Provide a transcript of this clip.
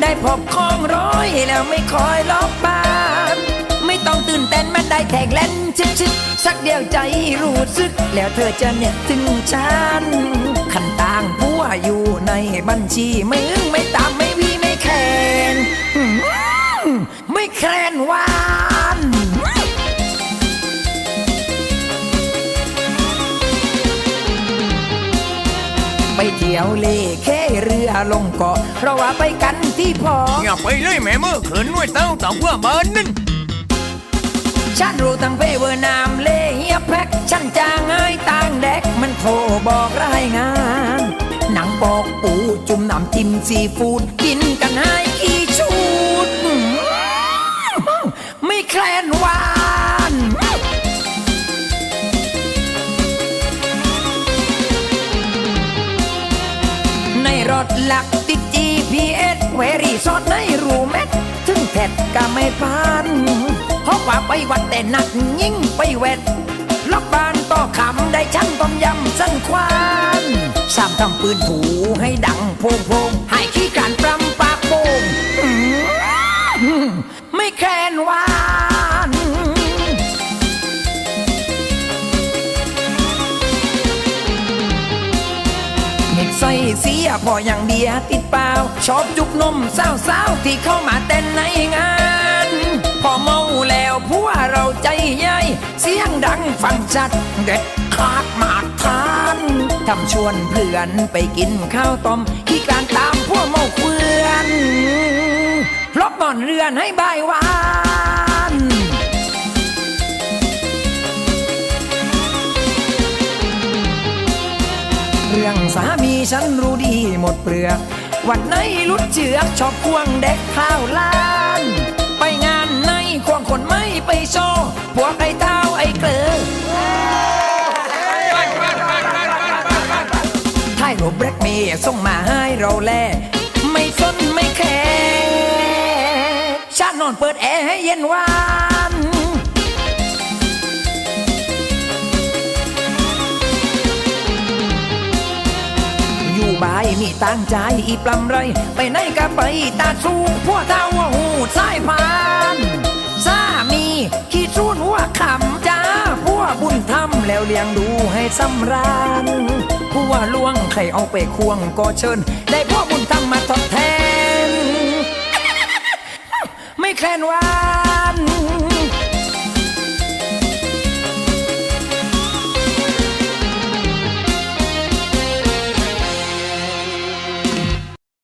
ได้พบของร้อยแล้วไม่คอยล็อกบ้านไม่ต้องตื่นเต้นมันได้แทกเล่นชึกชึกสักเดียวใจรู้สึก แล้วเธอจะเนี่ยถึงฉันขันต่างผัวอยู่ในบัญชีไม่อึ้งไม่ตามไม่วีไม่แคนไม่แคลนวานไปเที่ยวเล่ เรือลงเกาะ เพราะว่าไปกันที่พออย่าไปเลยแม่เมื่อขืนด้วยเต้าต่างว่าบ้านนั่นฉันรู้ทั้งเพเวอร์นามเล่เฮียแพ็กฉันจางง่ายต่างแดกมันโทรบอกรายงาน หนังบอกปูจุ่มน้ำจิ้มซีฟู้ดกินกันให้ขี้ชูดอืมไม่แคลนหวา รถหลักติด GPS เวรีสอดในรูเม็ด ถึงแพทก็ไม่พันเพราะว่าไปวัดแต่หนักยิ่งไปเวทล็อกบานต่อคำได้ช่างต้มยำสั้นควานสามทำปืนถูให้ดังโพงโพง ส่เสียพออย่างเดียติดเปล่า ชอบจุกนมสาวสาวๆที่เข้ามาเต้นในงาน พอเมาแล้วพวกเราใจใหญ่เสียงดังฟังชัด เด็ดขาดมาทานทำชวนเพื่อนไปกินข้าวต้มขี้การตามพวกเมาเพื่อนพลบนอนเรือนให้บายวาน งสามีฉันรู้ดีหมดเปลือกวันไหนลุดเจือกชอบควงเด็กข้าวล้าน ไปงานในควงคนไม่ไปโชว์พวกไอ้เท้าไอ้เกลือท้ายรถแบล็กเมย์ส่งมาให้เราแล ไม่สนไม่แคร์ชาตินอนเปิดแอร์ให้เย็นวาน บายมีตั้งใจอีปลำไร ไปไหนก็ไปตาสูงพวกเท้าหูสายพานสามีขี้ชูนหัวขำจ้าพวกบุญทำแล้วเลี้ยงดูให้สำราญผู้ว่าล่วงใครเอาไปควงก็เชิญ ได้พวกบุญทำมาทดแทน ไม่แคลนหวา